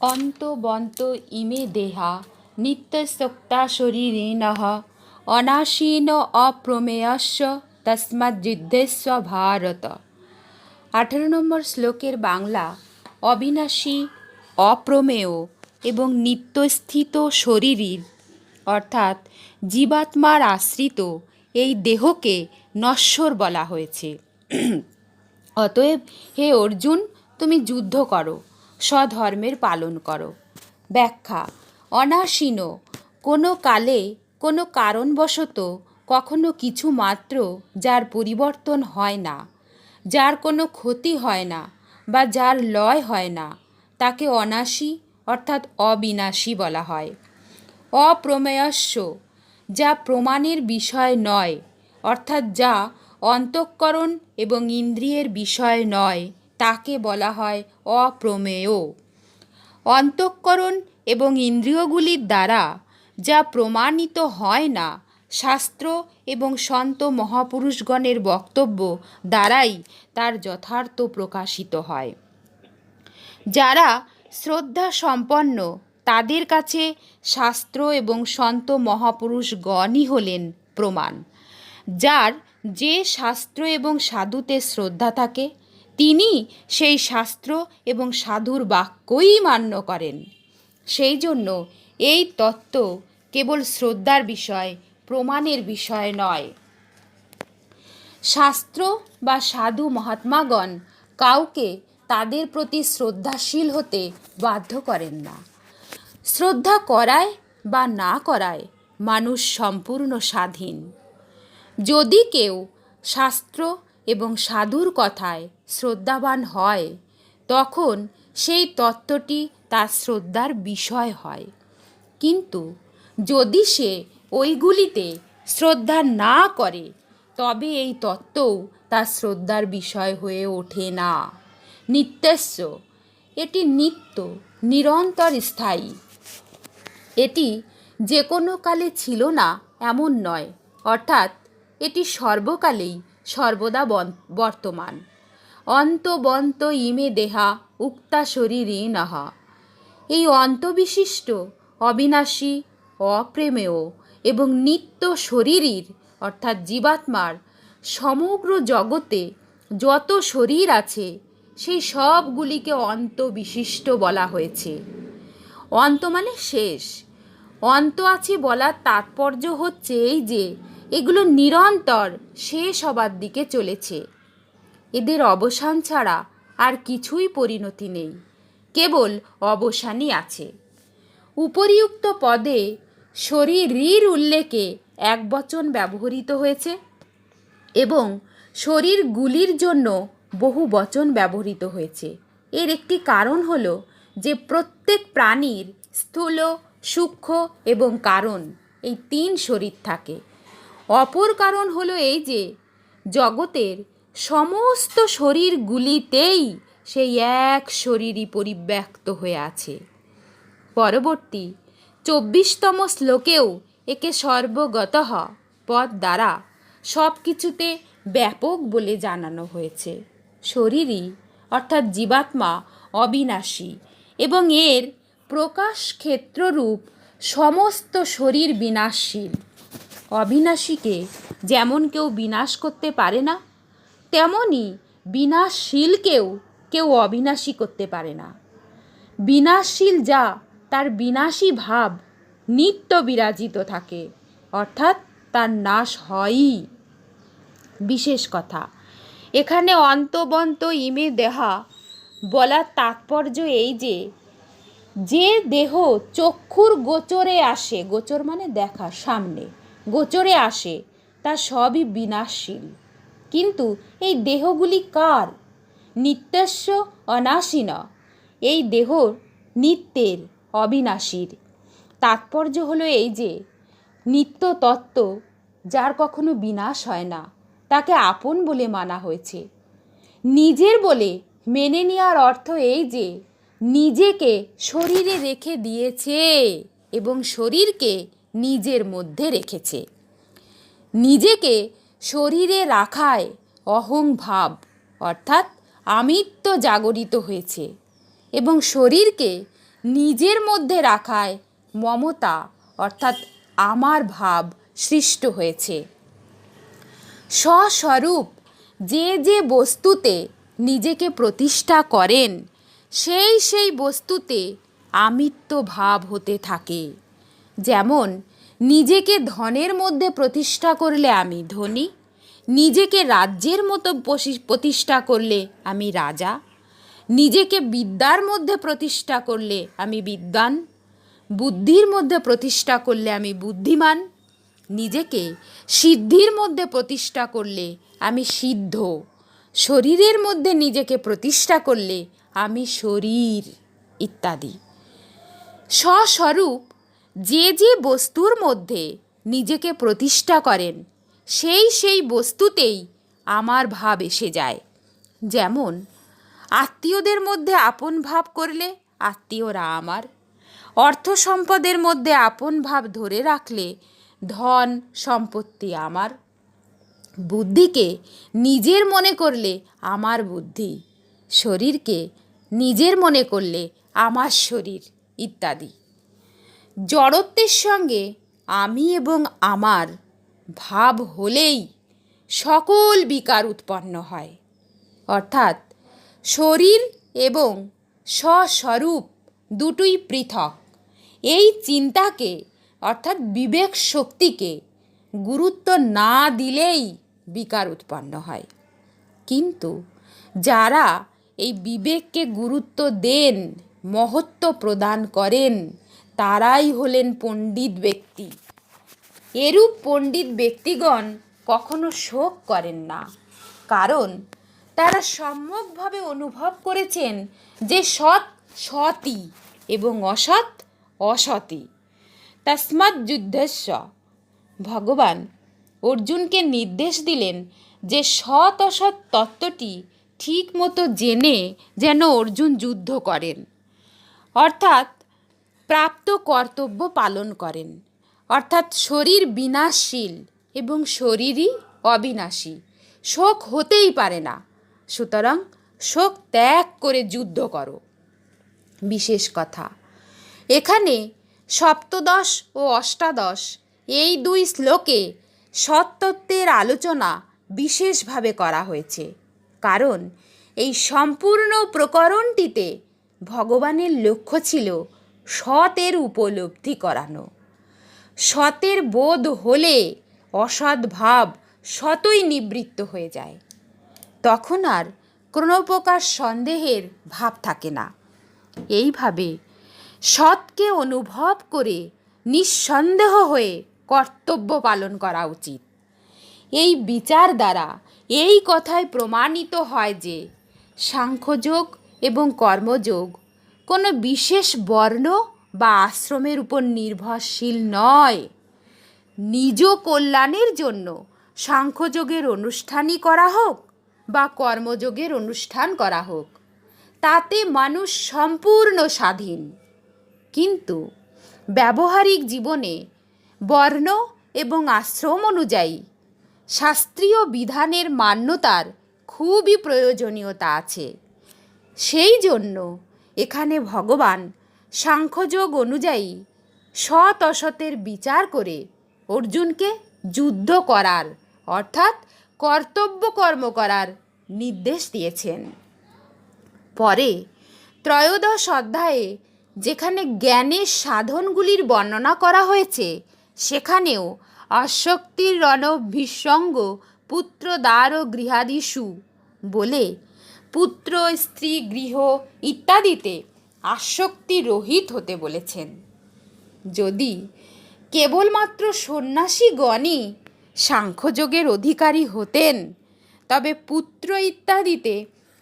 অন্ত বন্ত ইমে দেহা, নিত্যসক্তা শরীরিণঃ অনাসীন অপ্রমেয়স্য তস্মাদ্যুদ্ধস্ব ভারত। আঠারো নম্বর শ্লোকের বাংলা, অবিনাশী, অপ্রমেয় এবং নিত্যস্থিত শরীরীর, অর্থাৎ জীবাত্মার আশ্রিত এই দেহকে নশ্বর বলা হয়েছে। অতএব, হে অর্জুন, তুমি যুদ্ধ করো। স্বধর্মের পালন করো। ব্যাখ্যা অনাসীন কোনো কালে, কোনো কারণবশত কখনো কিছু মাত্র যার পরিবর্তন হয় না, যার কোনো ক্ষতি হয় না বা যার লয় হয় না, তাকে অনাসী অর্থাৎ অবিনাশী বলা হয়। অপ্রমেয়স্য, যা প্রমাণের বিষয় নয়, অর্থাৎ যা অন্তঃকরণ এবং ইন্দ্রিয়ের বিষয় নয় তাকে বলা হয় অপ্রমেয়। অন্তঃকরণ এবং ইন্দ্রিয়গুলির দ্বারা যা প্রমাণিত হয় না, শাস্ত্র এবং সন্ত মহাপুরুষগণের বক্তব্য দ্বারাই তার যথার্থ প্রকাশিত হয়। যারা শ্রদ্ধা সম্পন্ন তাদের কাছে শাস্ত্র এবং সন্ত মহাপুরুষগণই হলেন প্রমাণ। যার যে শাস্ত্র এবং সাধুতে শ্রদ্ধা থাকে তিনি সেই শাস্ত্র এবং সাধুর বাক্যই মান্য করেন। সেই জন্য এই তত্ত্ব কেবল শ্রদ্ধার বিষয়, প্রমাণের বিষয় নয়। শাস্ত্র বা সাধু মহাত্মাগণ কাউকে তাদের প্রতি শ্রদ্ধাশীল হতে বাধ্য করেন না। শ্রদ্ধা করায় বা না করায় মানুষ সম্পূর্ণ স্বাধীন। যদি কেউ শাস্ত্র এবং সাধুর কথায় শ্রদ্ধাবান হয়, তখন সেই তত্ত্বটি তার শ্রদ্ধার বিষয় হয়। কিন্তু যদি সে ওইগুলিতে শ্রদ্ধা না করে, তবে এই তত্ত্বও তার শ্রদ্ধার বিষয় হয়ে ওঠে না। নিত্যস্য এটি নিত্য, নিরন্তর স্থায়ী। এটি যে কোনো কালে ছিল না, এমন নয়, অর্থাৎ এটি সর্বকালেই সর্বদা বর্তমান। অন্তবন্ত ইমে দেহা উক্তা শরীরী নহা। এই অন্তবিশিষ্ট, অবিনাশী, অপ্রেমেয় এবং নিত্য শরীরীর, অর্থাৎ জীবাত্মার, সমগ্র জগতে যত শরীর আছে, সেই সবগুলিকে অন্ত বিশিষ্ট বলা হয়েছে। অন্ত মানে শেষ। অন্ত আছে বলার তাৎপর্য হচ্ছে এই যে, এগুলো নিরন্তর শেষ হবার দিকে চলেছে। এদের অবসান ছাড়া আর কিছুই পরিণতি নেই, কেবল অবসানই আছে। উপরিউক্ত পদে শরীরীর উল্লেখে এক বচন ব্যবহৃত হয়েছে এবং শরীরগুলির জন্য বহু বচন ব্যবহৃত হয়েছে। এর একটি কারণ হল যে প্রত্যেক প্রাণীর স্থূল, সূক্ষ্ম এবং কারণ এই তিন শরীর থাকে। অপর কারণ হলো এই যে জগতের সমস্ত শরীরগুলিতেই সেই এক শরীরই পরিব্যক্ত হয়ে আছে। পরবর্তী চব্বিশতম শ্লোকেও একে সর্বগত পদ দ্বারা সব কিছুতে ব্যাপক বলে জানানো হয়েছে। শরীরই অর্থাৎ জীবাত্মা অবিনাশী এবং এর প্রকাশ ক্ষেত্ররূপ সমস্ত শরীর বিনাশশীল। অবিনাশীকে যেমন কেউ বিনাশ করতে পারে না তেমনই বিনাশশীলকেও কেউ অবিনাশী করতে পারে না। বিনাশশীল যা, তার বিনাশী ভাব নিত্য বিরাজিত থাকে, অর্থাৎ তার নাশ হয়ই। বিশেষ কথা, এখানে অন্তবন্ত ইমে দেহা বলার তাৎপর্য এই যে যে দেহ চক্ষুর গোচরে আসে, গোচর মানে দেখা, সামনে, গোচরে আসে, তা সবই বিনাশশীল কিন্তু এই দেহগুলি কার? নিত্যস্ব অনাসীন। এই দেহ নিত্যের অবিনাশীর। তাৎপর্য হলো এই যে, নিত্য তত্ত্ব যার কখনো বিনাশ হয় না, তাকে আপন বলে মানা হয়েছে। নিজের বলে মেনে নেওয়ার অর্থ এই যে, নিজেকে শরীরে রেখে দিয়েছে এবং শরীরকে নিজের মধ্যে রেখেছে। নিজেকে শরীরে রাখায় অহং ভাব অর্থাৎ আমিত্ব জাগরিত হয়েছে এবং শরীরকে নিজের মধ্যে রাখায় মমতা, অর্থাৎ আমার ভাব সৃষ্ট হয়েছে। স্বস্বরূপ যে যে বস্তুতে নিজেকে প্রতিষ্ঠা করেন, সেই সেই বস্তুতে আমিত্ব ভাব হতে থাকে। যেমন নিজেকে ধনের মধ্যে প্রতিষ্ঠা করলে আমি ধনী, নিজেকে রাজ্যের মতো প্রতিষ্ঠা করলে আমি রাজা, নিজেকে বিদ্যার মধ্যে প্রতিষ্ঠা করলে আমি বিদ্বান, বুদ্ধির মধ্যে প্রতিষ্ঠা করলে আমি বুদ্ধিমান, নিজেকে সিদ্ধির মধ্যে প্রতিষ্ঠা করলে আমি সিদ্ধ, শরীরের মধ্যে নিজেকে প্রতিষ্ঠা করলে আমি শরীর ইত্যাদি। স্বস্বরূপ যে যে বস্তুর মধ্যে নিজেকে প্রতিষ্ঠা করেন, সেই সেই বস্তুতেই আমার ভাব এসে যায়। যেমন, আত্মীয়দের মধ্যে আপন ভাব করলে আত্মীয়রা আমার অর্থ সম্পদের মধ্যে আপন ভাব ধরে রাখলে ধন সম্পত্তি আমার, বুদ্ধিকে নিজের মনে করলে আমার বুদ্ধি, শরীরকে নিজের মনে করলে আমার শরীর ইত্যাদি। জড়ত্বের সঙ্গে আমি এবং আমার ভাব হলেই সকল বিকার উৎপন্ন হয়। অর্থাৎ শরীর এবং স্বস্বরূপ দুটোই পৃথক। এই চিন্তাকে, অর্থাৎ বিবেক শক্তিকে গুরুত্ব না দিলেই বিকার উৎপন্ন হয়। কিন্তু যারা এই বিবেককে গুরুত্ব দেন, মহত্ব প্রদান করেন তারাই হলেন পণ্ডিত ব্যক্তি। এরূপ পণ্ডিত ব্যক্তিগণ কখনো শোক করেন না। কারণ তারা সম্যকভাবে অনুভব করেছেন যে সৎ সতই এবং অসৎ অসতই তস্মাৎ যুদ্ধস্য। ভগবান অর্জুনকে নির্দেশ দিলেন যে সৎ অসৎ তত্ত্বটি ঠিক মতো জেনে যেন অর্জুন যুদ্ধ করেন। অর্থাৎ প্রাপ্ত কর্তব্য পালন করেন। অর্থাৎ শরীর বিনাশশীল এবং শরীরই অবিনাশী। শোক হতেই পারে না। সুতরাং শোক ত্যাগ করে যুদ্ধ করো। বিশেষ কথা, এখানে সপ্তদশ ও অষ্টাদশ এই দুই শ্লোকে সত্তত্বের আলোচনা বিশেষভাবে করা হয়েছে। কারণ এই সম্পূর্ণ প্রকরণটিতে ভগবানের লক্ষ্য ছিল সতের উপলব্ধি করানো। সতের বোধ হলে অসৎ ভাব সতই নিবৃত্ত হয়ে যায়। তখন আর কোনো প্রকার সন্দেহের ভাব থাকে না। এইভাবে সৎকে অনুভব করে নিঃসন্দেহ হয়ে কর্তব্য পালন করা উচিত। এই বিচার দ্বারা এই কথায় প্রমাণিত হয় যে সাংখ্যযোগ এবং কর্মযোগ কোনো বিশেষ বর্ণ বা আশ্রমের উপর নির্ভরশীল নয়। নিজ কল্যাণের জন্য সাংখ্যযোগের অনুষ্ঠানই করা হোক বা কর্মযোগের অনুষ্ঠান করা হোক, তাতে মানুষ সম্পূর্ণ স্বাধীন। কিন্তু ব্যবহারিক জীবনে বর্ণ এবং আশ্রম অনুযায়ী শাস্ত্রীয় বিধানের মান্যতার খুবই প্রয়োজনীয়তা আছে। সেই জন্য এখানে ভগবান সাংখ্যযোগ অনুযায়ী সৎ অসতের বিচার করে অর্জুনকে যুদ্ধ করার, অর্থাৎ কর্তব্য কর্ম করার নির্দেশ দিয়েছেন। পরে ত্রয়োদশ অধ্যায়ে যেখানে জ্ঞানের সাধনগুলির বর্ণনা করা হয়েছে, সেখানেও আসক্তির রণভিসঙ্গ পুত্র দ্বার ও গৃহাদিষু বলে পুত্র, স্ত্রী, গৃহ ইত্যাদিতে আসক্তি রহিত হতে বলেছেন। যদি কেবলমাত্র সন্ন্যাসীগণই সাংখ্যযোগের অধিকারী হতেন, তবে পুত্র ইত্যাদিতে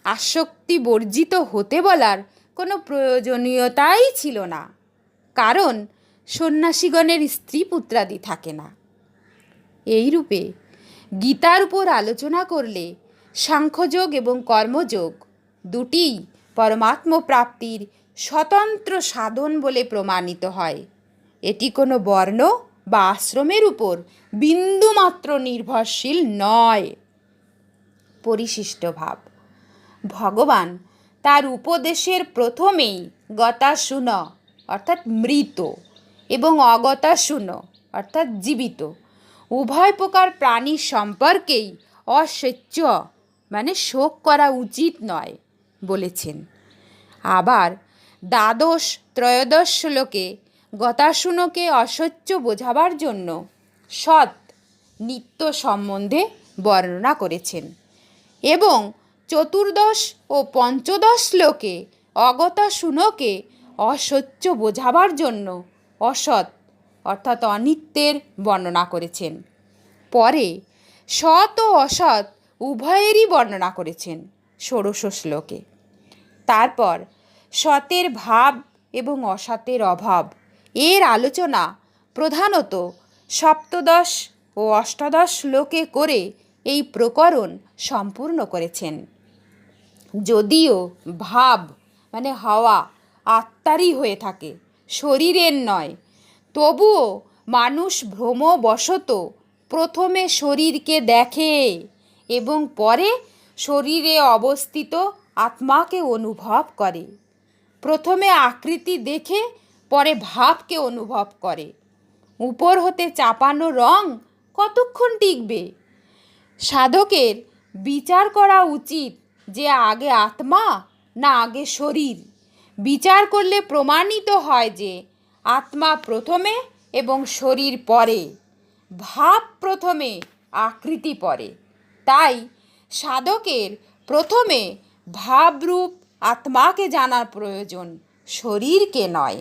আসক্তি বর্জিত হতে বলার কোনো প্রয়োজনীয়তাই ছিল না, কারণ সন্ন্যাসীগণের স্ত্রী পুত্রাদি থাকে না। এইরূপে গীতার উপর আলোচনা করলে সাংখ্যযোগ এবং কর্মযোগ দুটিই পরমাত্ম প্রাপ্তির স্বতন্ত্র সাধন বলে প্রমাণিত হয়। এটি কোনো বর্ণ বা আশ্রমের উপর বিন্দুমাত্র নির্ভরশীল নয়। পরিশিষ্ট ভাব ভগবান তার উপদেশের প্রথমেই গতা শুন অর্থাৎ মৃত, এবং অগতা শুন অর্থাৎ জীবিত, উভয় প্রকার প্রাণী সম্পর্কেই অস্বেচ্ছ। মানে শোক করা উচিত নয়, বলেছেন। আবার দ্বাদশ, ত্রয়োদশ শ্লোকে গতাশুনকে অসহ্য বোঝাবার জন্য সৎ নিত্য সম্বন্ধে বর্ণনা করেছেন এবং চতুর্দশ ও পঞ্চদশ শ্লোকে অগতাশুনকে অসহ্য বোঝাবার জন্য অসৎ, অর্থাৎ অনিত্যের বর্ণনা করেছেন। পরে সৎ ও অসৎ উভয়েরই বর্ণনা করেছেন ষোড়শ শ্লোকে। তারপর সতের ভাব এবং অসতের অভাব, এর আলোচনা প্রধানত সপ্তদশ ও অষ্টাদশ শ্লোকে করে এই প্রকরণ সম্পূর্ণ করেছেন। যদিও ভাব মানে হাওয়া আত্মারই হয়ে থাকে, শরীরের নয়, তবুও মানুষ ভ্রমবশত প্রথমে শরীরকে দেখে। এবং পরে শরীরে অবস্থিত আত্মাকে অনুভব করে। প্রথমে আকৃতি দেখে পরে ভাবকে অনুভব করে। উপর হতে চাপানো রং কতক্ষণ টিকবে? সাধকের বিচার করা উচিত যে আগে আত্মা না আগে শরীর। বিচার করলে প্রমাণিত হয় যে আত্মা প্রথমে এবং শরীর পরে। ভাব প্রথমে, আকৃতি পরে। তাই সাধকের প্রথমে ভাবরূপ আত্মাকে জানার প্রয়োজন শরীরকে নয়।